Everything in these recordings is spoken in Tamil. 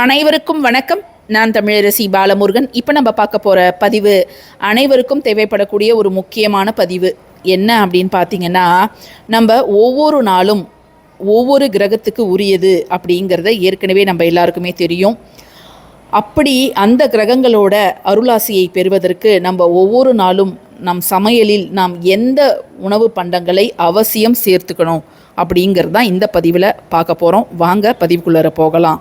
அனைவருக்கும் வணக்கம். நான் தமிழரசி பாலமுருகன். இப்போ நம்ம பார்க்க போகிற பதிவு அனைவருக்கும் தேவைப்படக்கூடிய ஒரு முக்கியமான பதிவு. என்ன அப்படின்னு பார்த்தீங்கன்னா நம்ம ஒவ்வொரு நாளும் ஒவ்வொரு கிரகத்துக்கு உரியது அப்படிங்கிறத ஏற்கனவே நம்ம எல்லாருக்குமே தெரியும். அப்படி அந்த கிரகங்களோட அருளாசியை பெறுவதற்கு நம்ம ஒவ்வொரு நாளும் நம் சமையலில் நாம் எந்த உணவு பண்டங்களை அவசியம் சேர்த்துக்கணும் அப்படிங்கிறது தான் இந்த பதிவில் பார்க்க போகிறோம் வாங்க பதிவுக்குள்ளார போகலாம்.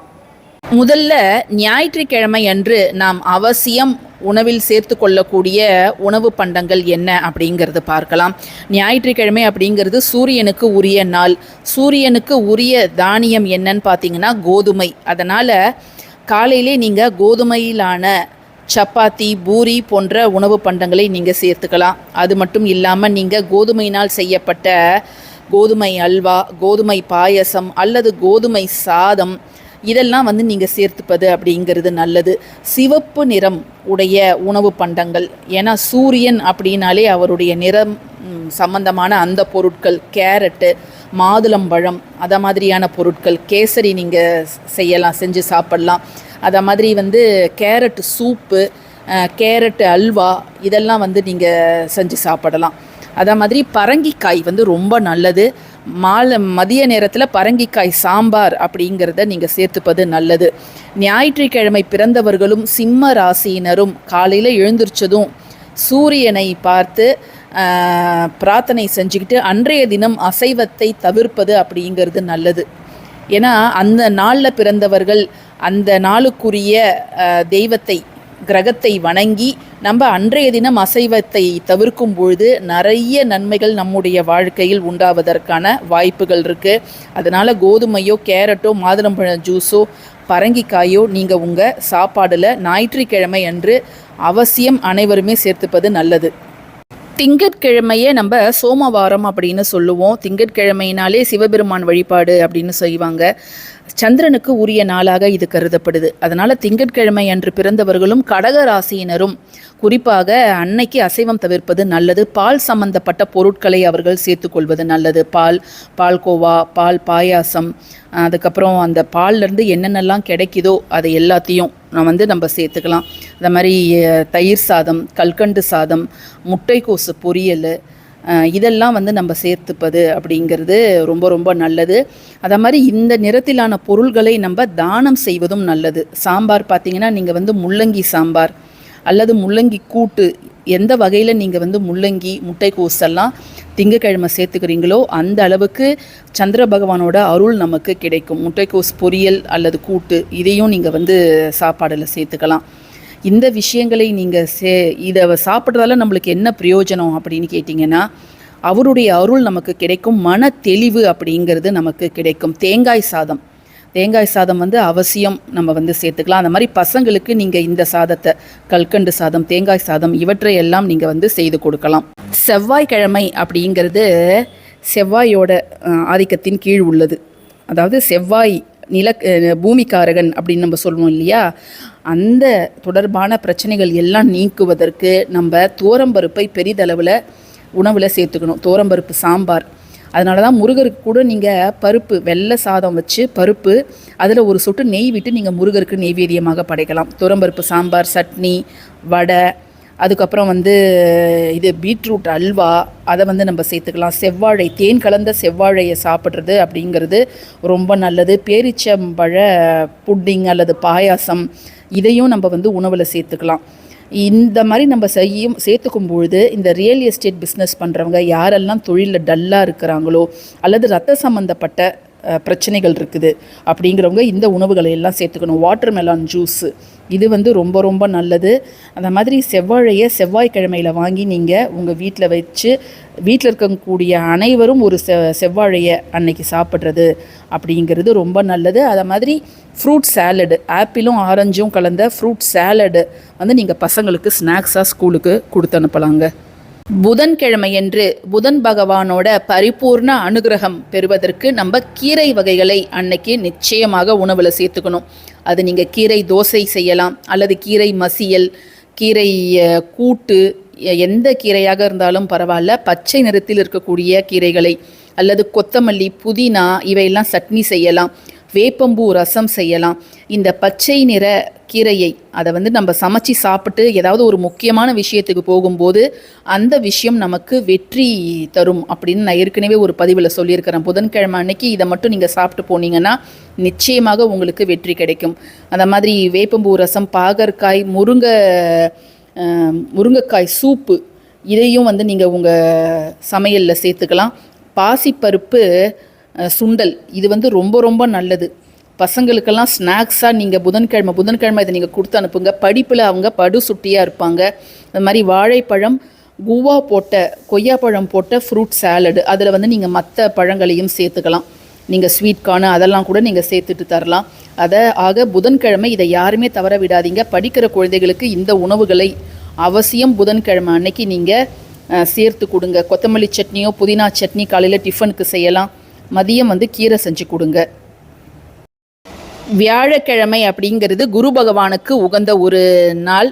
முதல்ல ஞாயிற்றுக்கிழமை அன்று நாம் அவசியம் உணவில் சேர்த்து கொள்ளக்கூடிய உணவு பண்டங்கள் என்ன அப்படிங்கிறது பார்க்கலாம். ஞாயிற்றுக்கிழமை அப்படிங்கிறது சூரியனுக்கு உரிய நாள். சூரியனுக்கு உரிய தானியம் என்னன்னு பார்த்தீங்கன்னா கோதுமை. அதனால் காலையிலே நீங்கள் கோதுமையிலான சப்பாத்தி பூரி போன்ற உணவு பண்டங்களை நீங்கள் சேர்த்துக்கலாம். அது மட்டும் இல்லாமல் நீங்கள் கோதுமையினால் செய்யப்பட்ட கோதுமை அல்வா கோதுமை பாயசம் அல்லது கோதுமை சாதம் இதெல்லாம் வந்து நீங்கள் சேர்த்துப்பது அப்படிங்கிறது நல்லது. சிவப்பு நிறம் உடைய உணவு பண்டங்கள். ஏன்னா சூரியன் அப்படின்னாலே அவருடைய நிறம் சம்பந்தமான அந்த பொருட்கள் கேரட்டு மாதுளம்பழம் அத மாதிரியான பொருட்கள் கேசரி நீங்கள் செய்யலாம் செஞ்சு சாப்பிட்லாம். அத மாதிரி வந்து carrot soup carrot carrot halwa இதெல்லாம் வந்து நீங்கள் செஞ்சு சாப்பிடலாம். அதே மாதிரி பரங்கிக்காய் வந்து ரொம்ப நல்லது. மாலை மதிய நேரத்தில் பரங்கிக்காய் சாம்பார் அப்படிங்கிறத நீங்கள் சேர்த்துப்பது நல்லது. ஞாயிற்றுக்கிழமை பிறந்தவர்களும் சிம்ம ராசியினரும் காலையில் எழுந்திரிச்சதும் சூரியனை பார்த்து பிரார்த்தனை செஞ்சுக்கிட்டு அன்றைய தினம் அசைவத்தை தவிர்ப்பது அப்படிங்கிறது நல்லது. ஏன்னா அந்த நாளில் பிறந்தவர்கள் அந்த நாளுக்குரிய தெய்வத்தை கிரகத்தை வணங்கி நம்ம அன்றைய தினம் அசைவத்தை தவிர்க்கும் பொழுது நிறைய நன்மைகள் நம்முடைய வாழ்க்கையில் உண்டாவதற்கான வாய்ப்புகள் இருக்குது அதனால் கோதுமையோ கேரட்டோ மாதுளம்பழ ஜூஸோ பரங்கிக்காயோ நீங்கள் உங்கள் சாப்பாடில் ஞாயிற்றுக்கிழமை அன்று அவசியம் அனைவருமே சேர்த்துப்பது நல்லது. திங்கட்கிழமையே நம்ம சோமவாரம் அப்படின்னு சொல்லுவோம். திங்கட்கிழமையினாலே சிவபெருமான் வழிபாடு அப்படின்னு செய்வாங்க. சந்திரனுக்கு உரிய நாளாக இது கருதப்படுது. அதனால் திங்கட்கிழமை அன்று பிறந்தவர்களும் கடக ராசியினரும் குறிப்பாக அன்னைக்கு அசைவம் தவிர்ப்பது நல்லது. பால் சம்பந்தப்பட்ட பொருட்களை அவர்கள் சேர்த்துக்கொள்வது நல்லது. பால் பால்கோவா பால் பாயாசம் அதுக்கப்புறம் அந்த பால்லேருந்து என்னென்னலாம் கிடைக்குதோ அதை எல்லாத்தையும் நான் வந்து நம்ம சேர்த்துக்கலாம். இந்த மாதிரி தயிர் சாதம் கல்கண்டு சாதம் முட்டைக்கோசு பொரியல் இதெல்லாம் வந்து நம்ம சேர்த்துப்பது அப்படிங்கிறது ரொம்ப ரொம்ப நல்லது. அதே மாதிரி இந்த நிறத்திலான பொருள்களை நம்ம தானம் செய்வதும் நல்லது. சாம்பார் பார்த்தீங்கன்னா நீங்கள் வந்து முள்ளங்கி சாம்பார் அல்லது முள்ளங்கி கூட்டு எந்த வகையில் நீங்கள் வந்து முள்ளங்கி முட்டைக்கோஸ் எல்லாம் திங்கக்கிழமை சேர்த்துக்கிறீங்களோ அந்த அளவுக்கு சந்திர பகவானோட அருள் நமக்கு கிடைக்கும். முட்டைக்கோஸ் பொரியல் அல்லது கூட்டு இதையும் நீங்கள் வந்து சாப்பாடில் சேர்த்துக்கலாம். இந்த விஷயங்களை நீங்கள் சே இதை சாப்பிட்றதால நம்மளுக்கு என்ன பிரயோஜனம் அப்படின்னு கேட்டிங்கன்னா அவருடைய அருள் நமக்கு கிடைக்கும் மன தெளிவு அப்படிங்கிறது நமக்கு கிடைக்கும். தேங்காய் சாதம். தேங்காய் சாதம் வந்து அவசியம். நம்ம வந்து சேர்த்துக்கலாம். அந்த மாதிரி பசங்களுக்கு நீங்கள் இந்த சாதத்தை கல்கண்டு சாதம் தேங்காய் சாதம் இவற்றை எல்லாம் நீங்கள் வந்து செய்து கொடுக்கலாம். செவ்வாய்க்கிழமை அப்படிங்கிறது செவ்வாயோட ஆதிக்கத்தின் கீழ் உள்ளது. அதாவது செவ்வாய் நில பூமிக்காரகன் அப்படின்னு நம்ம சொல்லுவோம் இல்லையா? அந்த தொடர்பான பிரச்சனைகள் எல்லாம் நீக்குவதற்கு நம்ம தோரம்பருப்பை பெரிதளவில் உணவில் சேர்த்துக்கணும். தோரம்பருப்பு சாம்பார். அதனால தான் முருகருக்கு கூட நீங்கள் பருப்பு வெள்ளை சாதம் வச்சு பருப்பு அதில் ஒரு சொட்டு நெய் விட்டு நீங்கள் முருகருக்கு நெய்வேதியமாக படைக்கலாம். துரம்பருப்பு சாம்பார் சட்னி வடை அதுக்கப்புறம் வந்து இது பீட்ரூட் அல்வா அதை வந்து நம்ம சேர்த்துக்கலாம். செவ்வாழை தேன் கலந்த செவ்வாழையை சாப்பிட்றது அப்படிங்கிறது ரொம்ப நல்லது. பேரிச்சம்பழ புட்டிங் அல்லது பாயாசம் இதையும் நம்ம வந்து உணவில் சேர்த்துக்கலாம். இந்த மாதிரி நம்ம செய்யும் சேர்த்துக்கும் பொழுது இந்த ரியல் எஸ்டேட் பிஸ்னஸ் பண்ணுறவங்க யாரெல்லாம் தொழிலில் டல்லாக இருக்கிறாங்களோ அல்லது ரத்த சம்மந்தப்பட்ட பிரச்சனைகள் இருக்குது அப்படிங்கிறவங்க இந்த உணவுகளை எல்லாம் சேர்த்துக்கணும். வாட்டர் மெலான் ஜூஸு இது வந்து ரொம்ப ரொம்ப நல்லது. அந்த மாதிரி செவ்வாழையை செவ்வாய்க்கிழமையில் வாங்கி நீங்கள் உங்கள் வீட்டில் வச்சு வீட்டில் இருக்கக்கூடிய அனைவரும் ஒரு செ செவ்வாழையை அன்னைக்கு சாப்பிட்றது அப்படிங்கிறது ரொம்ப நல்லது. அதை மாதிரி ஃப்ரூட் சேலடு ஆப்பிளும் ஆரஞ்சும் கலந்த ஃப்ரூட் சேலடு வந்து நீங்கள் பசங்களுக்கு ஸ்நாக்ஸாக ஸ்கூலுக்கு கொடுத்து அனுப்பலாங்க. புதன்கிழமையன்று புதன் பகவானோட பரிபூர்ண அனுகிரகம் பெறுவதற்கு நம்ம கீரை வகைகளை அன்னைக்கு நிச்சயமாக உணவில் சேர்த்துக்கணும். அது நீங்கள் கீரை தோசை செய்யலாம் அல்லது கீரை மசியல் கீரை கூட்டு எந்த கீரையாக இருந்தாலும் பரவாயில்ல. பச்சை நிறத்தில் இருக்கக்கூடிய கீரைகளை அல்லது கொத்தமல்லி புதினா இவையெல்லாம் சட்னி செய்யலாம். வேப்பம்பூ ரசம் செய்யலாம். இந்த பச்சை நிற கீரையை அதை வந்து நம்ம சமைச்சு சாப்பிட்டு ஏதாவது ஒரு முக்கியமான விஷயத்துக்கு போகும்போது அந்த விஷயம் நமக்கு வெற்றி தரும் அப்படின்னு நான் ஏற்கனவே ஒரு பதிவில் சொல்லியிருக்கிறேன். புதன்கிழமை அன்னைக்கு இதை மட்டும் நீங்கள் சாப்பிட்டு போனீங்கன்னா நிச்சயமாக உங்களுக்கு வெற்றி கிடைக்கும். அந்த மாதிரி வேப்பம்பூ ரசம் பாகற்காய் முருங்கை முருங்கைக்காய் சூப்பு இதையும் வந்து நீங்கள் உங்கள் சமையலில் சேர்த்துக்கலாம். பாசிப்பருப்பு சுண்டல். இது வந்து ரொம்ப ரொம்ப நல்லது. பசங்களுக்கெல்லாம் ஸ்நாக்ஸாக நீங்கள் புதன்கிழமை புதன்கிழமை இதை நீங்கள் கொடுத்து அனுப்புங்க. படிப்பில் அவங்க படு சுட்டியாக இருப்பாங்க. அது மாதிரி வாழைப்பழம் குவா போட்ட கொய்யாப்பழம் போட்ட ஃப்ரூட் சாலடு அதில் வந்து நீங்கள் மற்ற பழங்களையும் சேர்த்துக்கலாம். நீங்கள் ஸ்வீட் கார்னு அதெல்லாம் கூட நீங்கள் சேர்த்துட்டு தரலாம். அதை ஆக புதன்கிழமை இதை யாருமே தவற விடாதீங்க. படிக்கிற குழந்தைகளுக்கு இந்த உணவுகளை அவசியம் புதன்கிழமை அன்னைக்கு நீங்கள் சேர்த்து கொடுங்க. கொத்தமல்லி சட்னியோ புதினா சட்னி காலையில் டிஃபனுக்கு செய்யலாம். மதியம் வந்து கீரை செஞ்சு கொடுங்க. வியாழக்கிழமை அப்படிங்கிறது குரு பகவானுக்கு உகந்த ஒரு நாள்.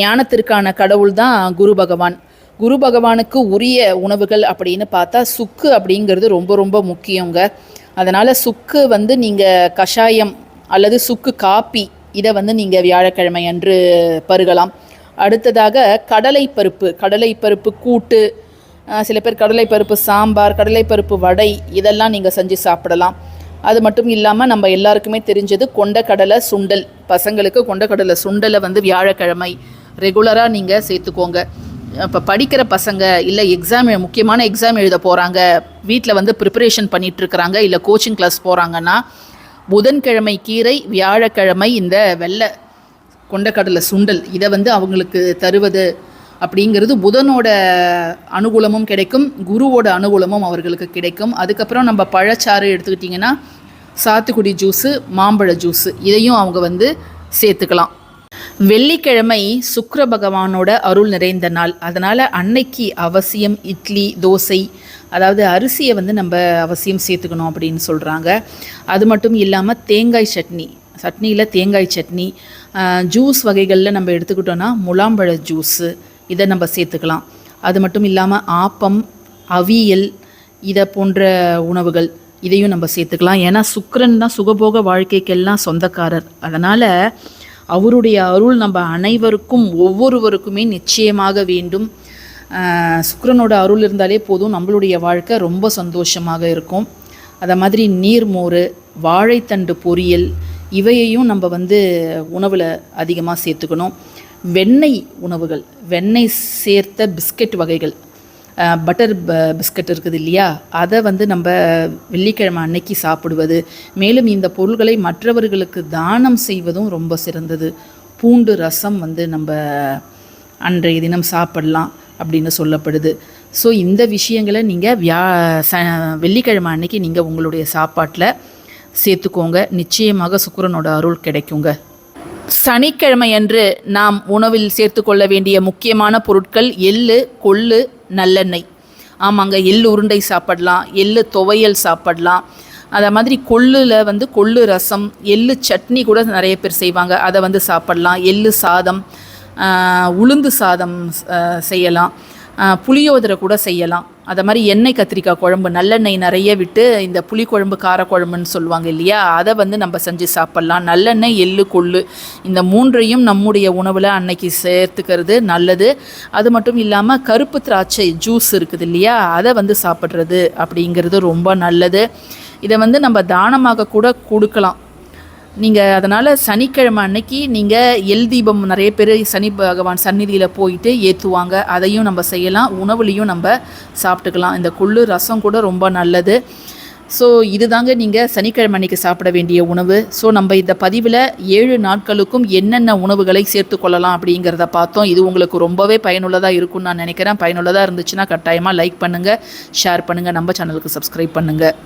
ஞானத்திற்கான கடவுள் தான் குரு பகவான். குரு பகவானுக்கு உரிய உணவுகள் அப்படின்னு பார்த்தா சுக்கு அப்படிங்கிறது ரொம்ப ரொம்ப முக்கியங்க. அதனால் சுக்கு வந்து நீங்கள் கஷாயம் அல்லது சுக்கு காப்பி இதை வந்து நீங்கள் வியாழக்கிழமை அன்று பருகலாம். அடுத்ததாக கடலை பருப்பு கடலை பருப்பு கூட்டு சில பேர் கடலைப்பருப்பு சாம்பார் கடலைப்பருப்பு வடை இதெல்லாம் நீங்கள் செஞ்சு சாப்பிடலாம். அது மட்டும் இல்லாமல் நம்ம எல்லாருக்குமே தெரிஞ்சது கொண்டக்கடலை சுண்டல். பசங்களுக்கு கொண்டக்கடலை சுண்டலை வந்து வியாழக்கிழமை ரெகுலராக நீங்கள் சேர்த்துக்கோங்க. இப்போ படிக்கிற பசங்க இல்லை எக்ஸாம் முக்கியமான எக்ஸாம் எழுத போகிறாங்க வீட்டில் வந்து ப்ரிப்பரேஷன் பண்ணிகிட்ருக்குறாங்க இல்லை கோச்சிங் கிளாஸ் போகிறாங்கன்னா புதன்கிழமை கீரை வியாழக்கிழமை இந்த வெள்ளை கொண்டக்கடலை சுண்டல் இதை வந்து அவங்களுக்கு தருவது அப்படிங்கிறது புதனோட அனுகூலமும் கிடைக்கும் குருவோட அனுகூலமும் அவர்களுக்கு கிடைக்கும். அதுக்கப்புறம் நம்ம பழச்சாறு எடுத்துக்கிட்டிங்கன்னா சாத்துக்குடி ஜூஸு மாம்பழ ஜூஸு இதையும் அவங்க வந்து சேர்த்துக்கலாம். வெள்ளிக்கிழமை சுக்கர பகவானோட அருள் நிறைந்த நாள். அதனால் அன்னைக்கு அவசியம் இட்லி தோசை அதாவது அரிசியை வந்து நம்ம அவசியம் சேர்த்துக்கணும் அப்படின்னு சொல்கிறாங்க அது மட்டும் இல்லாமல் தேங்காய் சட்னி. சட்னியில் தேங்காய் சட்னி ஜூஸ் வகைகளில் நம்ம எடுத்துக்கிட்டோன்னா முலாம்பழ ஜூஸு இதை நம்ம சேர்த்துக்கலாம். அது மட்டும் இல்லாமல் ஆப்பம் அவியல் இதை போன்ற உணவுகள் இதையும் நம்ம சேர்த்துக்கலாம். ஏன்னா சுக்கரன் தான் சுகபோக வாழ்க்கைக்கெல்லாம் சொந்தக்காரர். அதனால் அவருடைய அருள் நம்ம அனைவருக்கும் ஒவ்வொருவருக்குமே நிச்சயமாக வேண்டும். சுக்கரனோட அருள் இருந்தாலே போதும். நம்மளுடைய வாழ்க்கை ரொம்ப சந்தோஷமாக இருக்கும். அதை மாதிரி நீர்மோர் வாழைத்தண்டு பொரியல் இவையையும் நம்ம வந்து உணவில் அதிகமாக சேர்த்துக்கணும். வெண்ணெய் உணவுகள் வெண்ணெய் சேர்த்த பிஸ்கட் வகைகள். பட்டர் பிஸ்கட் இருக்குது இல்லையா? அதை வந்து நம்ம வெள்ளிக்கிழமை அன்னைக்கு சாப்பிடுவது. மேலும் இந்த பொருள்களை மற்றவர்களுக்கு தானம் செய்வதும் ரொம்ப சிறந்தது. பூண்டு ரசம் வந்து நம்ம அன்றைய தினம் சாப்பிடலாம் அப்படின்னு சொல்லப்படுது. ஸோ இந்த விஷயங்களை நீங்கள் வியா ச வெள்ளிக்கிழமை அன்னைக்கு நீங்கள் உங்களுடைய சாப்பாட்டில் சேர்த்துக்கோங்க. நிச்சயமாக சுக்கரனோட அருள் கிடைக்குங்க. சனிக்கிழமை அன்று நாம் உணவில் சேர்த்துக்கொள்ள வேண்டிய முக்கியமான பொருட்கள் எள்ளு கொள்ளு நல்லெண்ணெய். ஆமாங்க எள்ளு உருண்டை சாப்பிடலாம் எள்ளு துவையல் சாப்பிடலாம். அதை மாதிரி கொள்ளில் வந்து கொள்ளு ரசம் எள்ளு சட்னி கூட நிறைய பேர் செய்வாங்க. அதை வந்து சாப்பிடலாம். எள்ளு சாதம் உளுந்து சாதம் செய்யலாம். புளியோதரை கூட செய்யலாம். அதை மாதிரி எண்ணெய் கத்திரிக்காய் குழம்பு நல்லெண்ணெய் நிறைய விட்டு இந்த புளிக்குழம்பு காரக்குழம்புன்னு சொல்லுவாங்க இல்லையா? அதை வந்து நம்ம செஞ்சு சாப்பிட்லாம். நல்லெண்ணெய் எள்ளு கொள்ளு இந்த மூன்றையும் நம்முடைய உணவில் அன்னைக்கு சேர்த்துக்கிறது நல்லது. அது மட்டும் இல்லாமல் கருப்பு திராட்சை ஜூஸ் இருக்குது இல்லையா? அதை வந்து சாப்பிட்றது அப்படிங்கிறது ரொம்ப நல்லது. இதை வந்து நம்ம தானமாக கூட கொடுக்கலாம். நீங்கள் அதனால் சனிக்கிழமை அன்னைக்கு நீங்கள் எல் தீபம் நிறைய பேர் சனி பகவான் சந்நிதியில் போயிட்டு ஏற்றுவாங்க அதையும் நம்ம செய்யலாம். உணவுலையும் நம்ம சாப்பிட்டுக்கலாம். இந்த கொள்ளு ரசம் கூட ரொம்ப நல்லது. ஸோ இதுதாங்க நீங்கள் சனிக்கிழமை அன்னைக்கு சாப்பிட வேண்டிய உணவு. ஸோ நம்ம இந்த பதிவில் ஏழு நாட்களுக்கும் என்னென்ன உணவுகளை சேர்த்து கொள்ளலாம் அப்படிங்கிறத பார்த்தோம். இது உங்களுக்கு ரொம்பவே பயனுள்ளதாக இருக்கும்னு நான் நினைக்கிறேன். பயனுள்ளதாக இருந்துச்சுன்னா கட்டாயமாக லைக் பண்ணுங்கள் ஷேர் பண்ணுங்கள் நம்ம சேனலுக்கு சப்ஸ்கிரைப் பண்ணுங்கள்